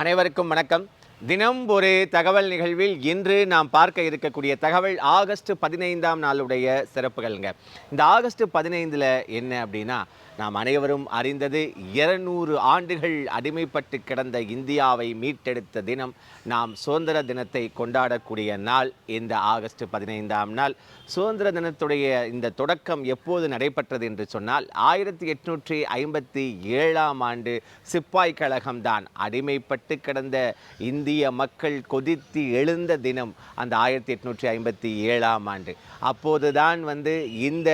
அனைவருக்கும் வணக்கம். தினம் ஒரு தகவல் நிகழ்வில் இன்று நாம் பார்க்க இருக்கக்கூடிய தகவல் ஆகஸ்ட் பதினைந்தாம் நாளுடைய சிறப்புகள்ங்க. இந்த ஆகஸ்ட் பதினைந்தில் என்ன அப்படின்னா நாம் அனைவரும் அறிந்தது இருநூறு ஆண்டுகள் அடிமைப்பட்டு கிடந்த இந்தியாவை மீட்டெடுத்த தினம் நாம் சுதந்திர தினத்தை கொண்டாடக்கூடிய நாள் இந்த ஆகஸ்ட் பதினைந்தாம் நாள். சுதந்திர தினத்துடைய இந்த தொடக்கம் எப்போது நடைபெற்றது என்று சொன்னால் ஆயிரத்தி எட்நூற்றி ஐம்பத்தி ஏழாம் ஆண்டு சிப்பாய் கழகம்தான் அடிமைப்பட்டு கிடந்த இந்திய மக்கள் கொதித்து எழுந்த தினம் அந்த ஆயிரத்தி எட்நூற்றி ஐம்பத்தி ஏழாம் ஆண்டு. அப்போதுதான் வந்து இந்த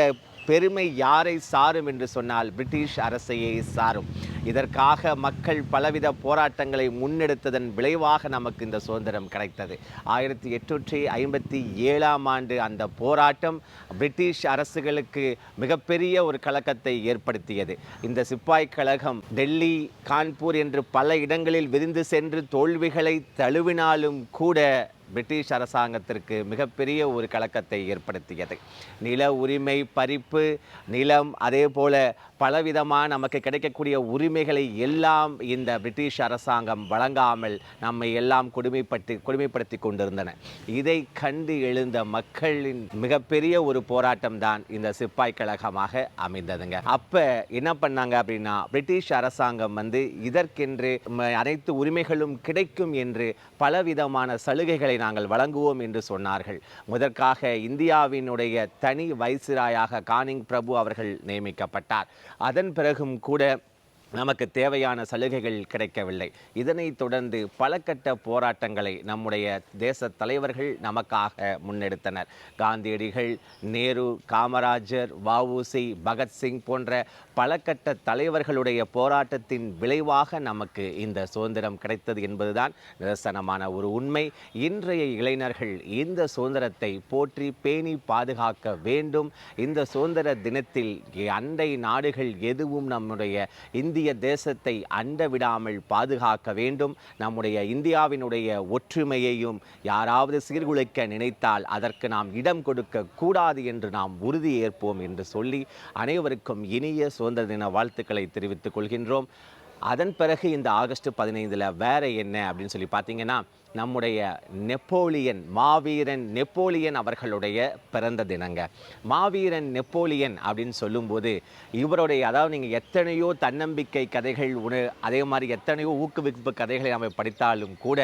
பெருமை யாரை சாரும் என்று சொன்னால் பிரிட்டிஷ் அரசையே சாரும். இதற்காக மக்கள் பலவித போராட்டங்களை முன்னெடுத்ததன் விளைவாக நமக்கு இந்த சுதந்திரம் கிடைத்தது. ஆயிரத்தி எட்நூற்றி ஐம்பத்தி ஏழாம் ஆண்டு அந்த போராட்டம் பிரிட்டிஷ் அரசுகளுக்கு மிகப்பெரிய ஒரு கலக்கத்தை ஏற்படுத்தியது. இந்த சிப்பாய் கழகம் டெல்லி கான்பூர் என்று பல இடங்களில் விரிந்து சென்று தோல்விகளை தழுவினாலும் கூட பிரிட்டிஷ் அரசாங்கத்திற்கு மிகப்பெரிய ஒரு கலக்கத்தை ஏற்படுத்தியது. நில உரிமை பறிப்பு நிலம் அதே போல பலவிதமான நமக்கு கிடைக்கக்கூடிய உரிமைகளை எல்லாம் இந்த பிரிட்டிஷ் அரசாங்கம் வழங்காமல் நம்மை எல்லாம் கொடுமைப்பட்டு கொடுமைப்படுத்தி கொண்டிருந்தன. இதை கண்டு எழுந்த மக்களின் மிகப்பெரிய ஒரு போராட்டம் தான் இந்த சிப்பாய் கழகமாக அமைந்ததுங்க. அப்போ என்ன பண்ணாங்க அப்படின்னா பிரிட்டிஷ் அரசாங்கம் வந்து இதற்கென்று அனைத்து உரிமைகளும் கிடைக்கும் என்று பலவிதமான சலுகைகளை நாங்கள் வழங்குவோம் என்று சொன்னார்கள். முதற்காக இந்தியாவினுடைய தனி வைசிராயாக கானிங் பிரபு அவர்கள் நியமிக்கப்பட்டார். அதன் பிறகும் கூட நமக்கு தேவையான சலுகைகள் கிடைக்கவில்லை. இதனைத் தொடர்ந்து பல கட்ட போராட்டங்களை நம்முடைய தேச தலைவர்கள் நமக்காக முன்னெடுத்தனர். காந்தியடிகள் நேரு காமராஜர் வவுசி பகத்சிங் போன்ற பல கட்ட தலைவர்களுடைய போராட்டத்தின் விளைவாக நமக்கு இந்த சுதந்திரம் கிடைத்தது என்பதுதான் நிதர்சனமான ஒரு உண்மை. இன்றைய இளைஞர்கள் இந்த சுதந்திரத்தை போற்றி பேணி பாதுகாக்க வேண்டும். இந்த சுதந்திர தினத்தில் அண்டை நாடுகள் எதுவும் நம்முடைய இந்திய தேசத்தை அண்ட விடாமல் பாதுகாக்க வேண்டும். நம்முடைய இந்தியாவினுடைய ஒற்றுமையையும் யாராவது சீர்குலைக்க நினைத்தால் அதற்கு நாம் இடம் கொடுக்க கூடாது என்று நாம் உறுதி ஏற்போம் என்று சொல்லி அனைவருக்கும் இனிய சுதந்திர தின வாழ்த்துக்களை தெரிவித்துக் கொள்கின்றோம். அதன் பிறகு இந்த ஆகஸ்ட் பதினைந்தில் வேறு என்ன அப்படின்னு சொல்லி பார்த்தீங்கன்னா நம்முடைய நெப்போலியன் மாவீரன் நெப்போலியன் அவர்களுடைய பிறந்த தினங்க. மாவீரன் நெப்போலியன் அப்படின்னு சொல்லும்போது இவருடைய அதாவது நீங்கள் எத்தனையோ தன்னம்பிக்கை கதைகள் உண அதே மாதிரி எத்தனையோ ஊக்குவிப்பு கதைகளை நாம் படித்தாலும் கூட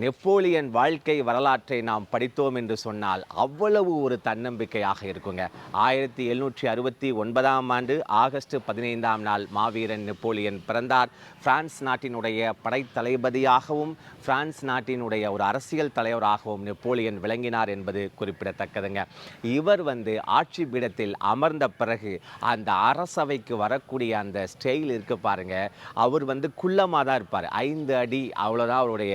நெப்போலியன் வாழ்க்கை வரலாற்றை நாம் படித்தோம் என்று சொன்னால் அவ்வளவு ஒரு தன்னம்பிக்கையாக இருக்குங்க. ஆயிரத்தி எழுநூற்றி அறுபத்தி ஒன்பதாம் ஆண்டு ஆகஸ்ட் பதினைந்தாம் நாள் மாவீரன் நெப்போலியன் பிறந்தார். பிரான்ஸ் நாட்டினுடைய படைத்தளபதியாகவும் பிரான்ஸ் நாட்டினுடைய ஒரு அரசியல் தலைவராகவும் நெப்போலியன் விளங்கினார் என்பது குறிப்பிடத்தக்கதுங்க. இவர் வந்து ஆட்சி பீடத்தில் அமர்ந்த பிறகு அந்த அரசவைக்கு வரக்கூடிய அந்த ஸ்டைல் இருக்கு பாருங்க. அவர் வந்து குள்ளமாக தான் இருப்பார். ஐந்து அடி அவ்வளோதான் அவருடைய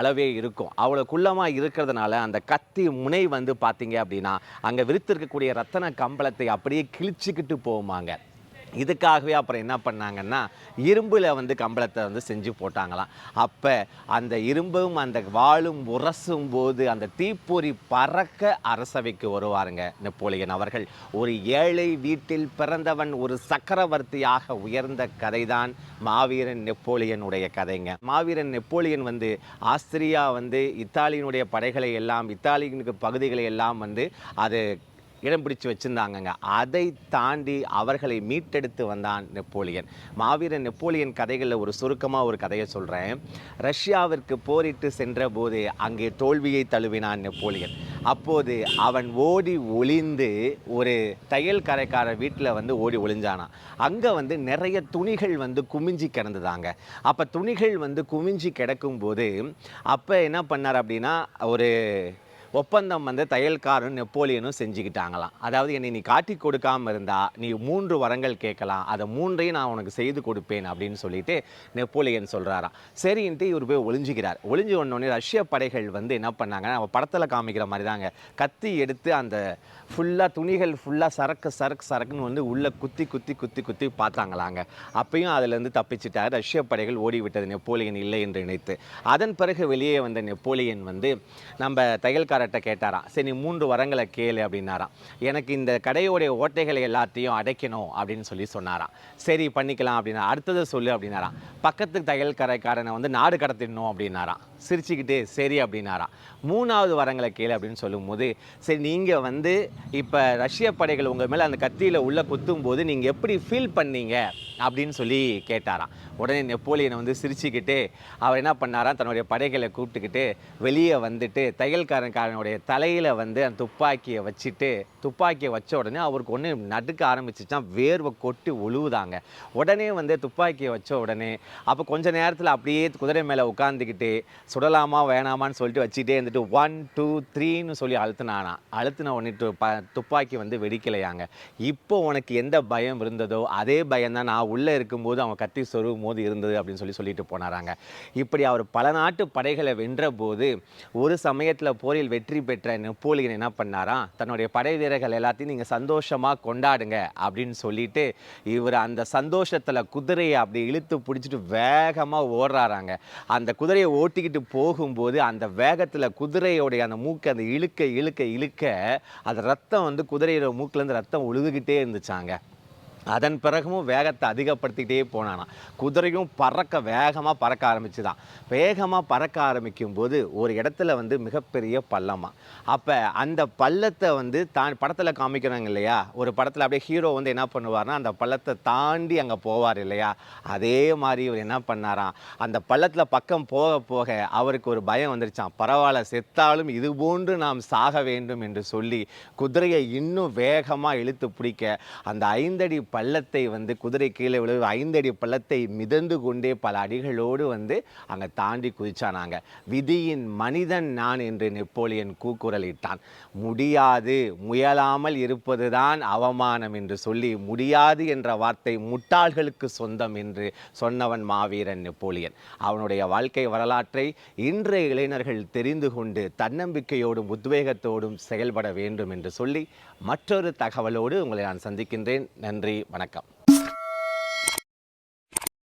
அளவே இருக்கும். அவ்வளோ குள்ளமாக இருக்கிறதுனால அந்த கத்தி முனை வந்து பார்த்தீங்க அப்படின்னா அங்கே விரித்திருக்கக்கூடிய ரத்தன கம்பளத்தை அப்படியே கிழிச்சிக்கிட்டு போவாங்க இதுக்காகவே அப்புறம் என்ன பண்ணாங்கன்னா இரும்பில் வந்து கம்பளத்தை வந்து செஞ்சு போட்டாங்களாம். அப்போ அந்த இரும்பும் அந்த வாழும் உரசும் போது அந்த தீப்பொறி பறக்க அரசவைக்கு வருவாருங்க நெப்போலியன் அவர்கள். ஒரு ஏழை வீட்டில் பிறந்தவன் ஒரு சக்கரவர்த்தியாக உயர்ந்த கதைதான் மாவீரன் நெப்போலியனுடைய கதைங்க. மாவீரன் நெப்போலியன் வந்து ஆஸ்திரியா வந்து இத்தாலியினுடைய படைகளை எல்லாம் இத்தாலியினுக்கு பகுதிகளை எல்லாம் வந்து அது இடம் பிடிச்சு வச்சுருந்தாங்கங்க. அதை தாண்டி அவர்களை மீட்டெடுத்து வந்தான் நெப்போலியன். மாவீரன் நெப்போலியன் கதைகளில் ஒரு சுருக்கமாக ஒரு கதையை சொல்கிறேன் ரஷ்யாவிற்கு போரிட்டு சென்றபோது அங்கே தோல்வியை தழுவினான் நெப்போலியன். அப்போது அவன் ஓடி ஒளிந்து ஒரு தையல் கரைக்கார வீட்டில் வந்து ஓடி ஒளிஞ்சானான் அங்கே வந்து நிறைய துணிகள் வந்து குமிஞ்சி கிடந்ததாங்க. அப்போ துணிகள் வந்து குமிஞ்சி கிடக்கும்போது அப்போ என்ன பண்ணார் அப்படின்னா ஒரு ஒப்பந்தம் வந்து தையல்காரன் நெப்போலியனும் செஞ்சுக்கிட்டாங்களாம். அதாவது என்னை நீ காட்டி கொடுக்காமல் இருந்தால் நீ மூன்று வரங்கள் கேட்கலாம். அதை மூன்றையும் நான் உனக்கு செய்து கொடுப்பேன் அப்படின்னு சொல்லிட்டு நெப்போலியன் சொல்கிறாராம் சரின்ட்டு இவர் போய் ஒளிஞ்சிக்கிறார். ஒளிஞ்சு உடனே ரஷ்ய படைகள் வந்து என்ன பண்ணாங்க நம்ம படத்தில் காமிக்கிற மாதிரி தாங்க கத்தி எடுத்து அந்த ஃபுல்லாக துணிகள் ஃபுல்லாக சரக்கு சரக்கு சரக்குன்னு வந்து உள்ளே குத்தி குத்தி குத்தி குத்தி பார்த்தாங்களாங்க. அப்பயும் அதுலேருந்து தப்பிச்சிட்டார். ரஷ்ய படைகள் ஓடிவிட்டது. நெப்போலியன் இல்லை என்று நினைத்து. அதன் பிறகு வெளியே வந்த நெப்போலியன் வந்து நம்ம தையல்கார தையல்காரர்கிட்ட கேட்டாராம். சரி நீ மூன்று வரங்களை கேளு அப்படின்னாராம். எனக்கு இந்த கடையோடைய ஓட்டைகளை எல்லாத்தையும் அடைக்கணும் அப்படின்னு சொல்லி சொன்னாராம். சரி பண்ணிக்கலாம் அப்படின்னா அடுத்தது சொல்லு அப்படின்னாராம். பக்கத்து தையல்காரக்காரனை வந்து நாடு கடத்திடணும் அப்படின்னாராம். சிரிச்சுக்கிட்டு சரி அப்படின்னாராம். மூணாவது வரங்களை கேளு அப்படின்னு சொல்லும்போது சரி நீங்கள் வந்து இப்போ ரஷ்ய படைகள் உங்கள் மேலே அந்த கத்தியில் உள்ள குத்தும் போது நீங்கள் எப்படி ஃபீல் பண்ணீங்க? அப்படின்னு சொல்லி கேட்டாராம். உடனே நெப்போலியனை வந்து சிரிச்சுக்கிட்டு அவர் என்ன பண்ணாராம்? தன்னுடைய படைகளை கூப்பிட்டுக்கிட்டு வெளியே வந்துட்டு தையல்காரன்காரனுடைய தலையில் வந்து அந்த துப்பாக்கியை வச்சுட்டு துப்பாக்கியை வச்ச உடனே அவருக்கு ஒன்று நடுக்க ஆரம்பிச்சிச்சான் வேர்வை கொட்டி உழுவுதாங்க. உடனே வந்து துப்பாக்கியை வச்ச உடனே அப்போ கொஞ்ச நேரத்தில் அப்படியே குதிரை மேலே உட்காந்துக்கிட்டு சுடலாமா வேணாமான்னு சொல்லிட்டு வச்சுக்கிட்டே இருந்துட்டு ஒன் டூ த்ரீன்னு சொல்லி அழுத்தினானா. அழுத்தின உடனே துப்பாக்கி வந்து வெடிக்கலையாங்க. இப்போ உனக்கு எந்த பயம் இருந்ததோ அதே பயம் தான் நான் உள்ளே இருக்கும்போது அவன் கத்தி சொருகும் போது இருந்தது அப்படின்னு சொல்லி சொல்லிட்டு போனாராங்க. இப்படி அவர் பல நாட்டு படைகளை வென்ற போது ஒரு சமயத்தில் போரில் வெற்றி பெற்ற நெப்போலியன் என்ன பண்ணாராம் தன்னுடைய படை வீரர்கள் எல்லாத்தையும் நீங்கள் சந்தோஷமாக கொண்டாடுங்க அப்படின்னு சொல்லிட்டு இவர் அந்த சந்தோஷத்தில் குதிரையை அப்படி இழுத்து பிடிச்சிட்டு வேகமாக ஓடுறாராங்க. அந்த குதிரையை ஓட்டிக்கிட்டு போகும்போது அந்த வேகத்தில் குதிரையோடைய அந்த மூக்கை அந்த இழுக்க இழுக்க இழுக்க அந்த ரத்தம் வந்து குதிரையோட மூக்கிலேருந்து ரத்தம் உழுதுகிட்டே இருந்துச்சாங்க. அதன் பிறகும் வேகத்தை அதிகப்படுத்திக்கிட்டே போனானா. குதிரையும் பறக்க வேகமாக பறக்க ஆரம்பிச்சுதான். வேகமாக பறக்க ஆரம்பிக்கும் போது ஒரு இடத்துல வந்து மிகப்பெரிய பள்ளமாக அப்போ அந்த பள்ளத்தை வந்து தான் படத்தில் காமிக்கிறாங்க இல்லையா? ஒரு படத்தில் அப்படியே ஹீரோ வந்து என்ன பண்ணுவார்னா அந்த பள்ளத்தை தாண்டி அங்கே போவார் இல்லையா? அதே மாதிரி இவர் என்ன பண்ணாராம் அந்த பள்ளத்தில் பக்கம் போக போக அவருக்கு ஒரு பயம் வந்துருச்சான் பரவாயில்ல செத்தாலும் இது போன்று நாம் சாக வேண்டும் என்று சொல்லி குதிரையை இன்னும் வேகமாக இழுத்து பிடிக்க அந்த ஐந்தடி பள்ளத்தை வந்து குதிரை கீழே விழுவு ஐந்தடி பள்ளத்தை மிதந்து கொண்டே பல அடிகளோடு வந்து அங்கே தாண்டி குதிச்சானாங்க. விதியின் மனிதன் நான் என்று நெப்போலியன் கூக்குரலிட்டான். முடியாது முயலாமல் இருப்பதுதான் அவமானம் என்று சொல்லி முடியாது என்ற வார்த்தை முட்டாள்களுக்கு சொந்தம் என்று சொன்னவன் மாவீரன் நெப்போலியன். அவனுடைய வாழ்க்கை வரலாற்றை இன்றைய இளைஞர்கள் தெரிந்து கொண்டு தன்னம்பிக்கையோடும் உத்வேகத்தோடும் செயல்பட வேண்டும் என்று சொல்லி மற்றொரு தகவலோடு உங்களை நான் சந்திக்கின்றேன். நன்றி வணக்கம்.